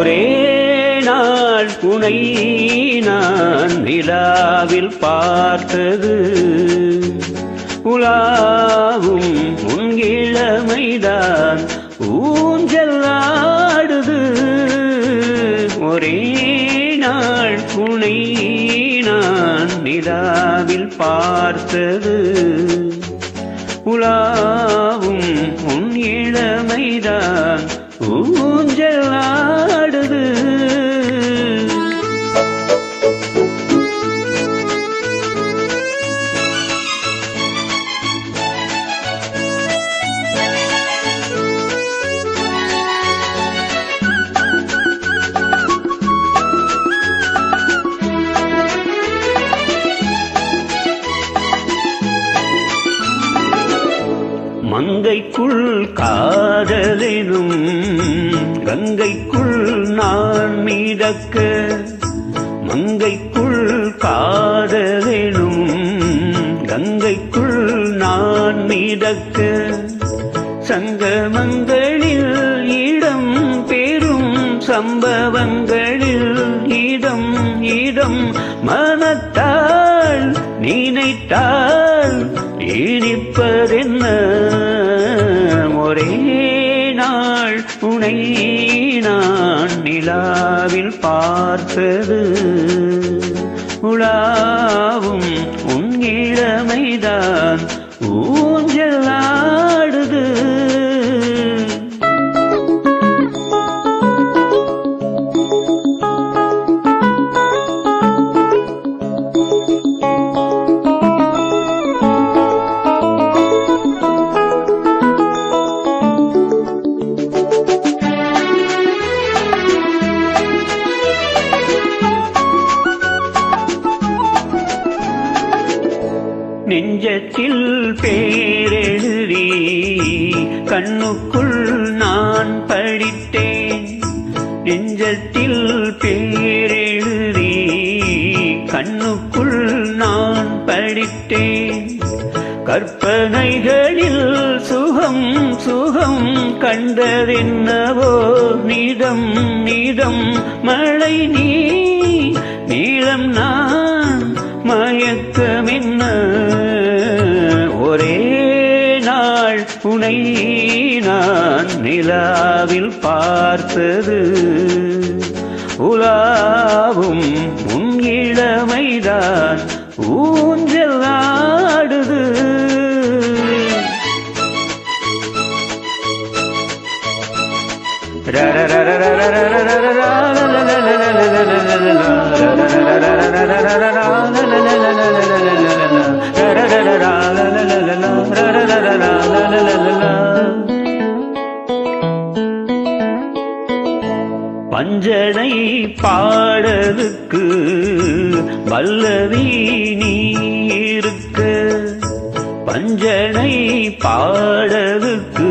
ஒரே நாள் உனை நான் நிலாவில் பார்த்தது. உலாவும் உன் இளமைதான் ஊஞ்சல் ஆடுது. ஒரே நாள் உனை நான் நிலாவில் பார்த்தது. உலாவும் உன் இளமைதான் ஊஞ்சல் கங்கைக்குள் காதலினும் கங்கைக்குள் நான் மீதக்க மங்கைக்குள் காதலினும் கங்கைக்குள் நான் மீதக்க. சங்கமங்களில் இடம் பெறும் சம்பவங்களில் இடம் இடம் மனத்தால் நினைத்தால் இனிப்பதென்ன ஒரே நாள் உனை நான் நிலாவில் பார்த்தது. உலாவும் உன் இளமைதான் நெஞ்சத்தில் பேரெழுதி கண்ணுக்குள் நான் படித்தேன். நெஞ்சத்தில் பேரெழுதி கண்ணுக்குள் நான் படித்தேன். கற்பனைகளில் சுகம் சுகம் கண்டதென்னவோ? நிதம் நிதம் மழை நீ நீளம் நான் நாள் உனை நான் நிலாவில் பார்த்தது. உலாவும் உன் இளமைதான் ஊஞ்சல் ஆடுது வஞ்சனை பாடலுக்கு வல்லவி நீ இருக்க. பஞ்சனை பாடலுக்கு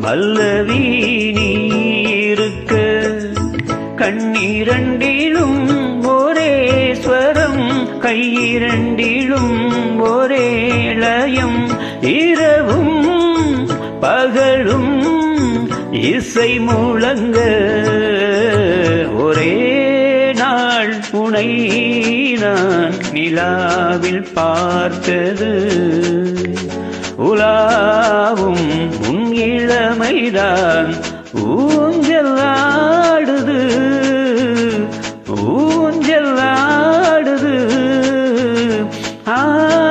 வல்லவி நீ இருக்க. கண்ணீரண்டிலும் ஒரே ஸ்வரம் கையிரண்டிலும் ஒரே லயம் இரவு இசை முழங்க ஒரே நாள் புனை நான் நிலாவில் பார்த்தது. உலாவும் உன் இளமைதான் ஊஞ்சல் ஆடுது. ஊஞ்சல் ஆடுது. ஆ